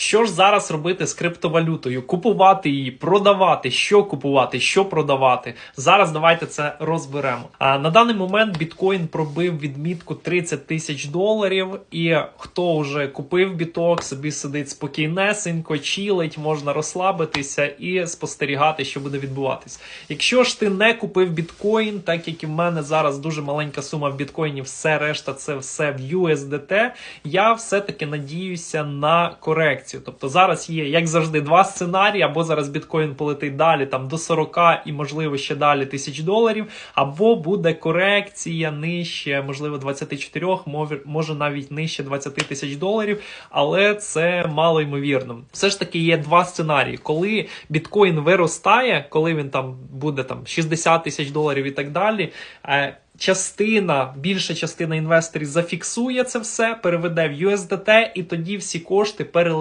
Що ж зараз робити з криптовалютою? Купувати її, продавати, що купувати, що продавати. Зараз давайте це розберемо. А на даний момент біткоін пробив відмітку 30 тисяч доларів. І хто вже купив біток, собі сидить спокійнесенько, чілить, можна розслабитися і спостерігати, що буде відбуватись. Якщо ж ти не купив біткоін, так як і в мене зараз дуже маленька сума в біткоїні, все решта це все в USDT, я все-таки надіюся на корекцію. Тобто зараз є, як завжди, два сценарії: або зараз біткоін полетить далі там до 40 і, можливо, ще далі тисяч доларів, або буде корекція нижче, можливо, 24, може навіть нижче 20 тисяч доларів, але це мало ймовірно. Все ж таки є два сценарії. Коли біткоін виростає, коли він там буде там 60 тисяч доларів і так далі. е, Частина, більша частина інвесторів зафіксує це все, переведе в USDT, і тоді всі кошти переливають.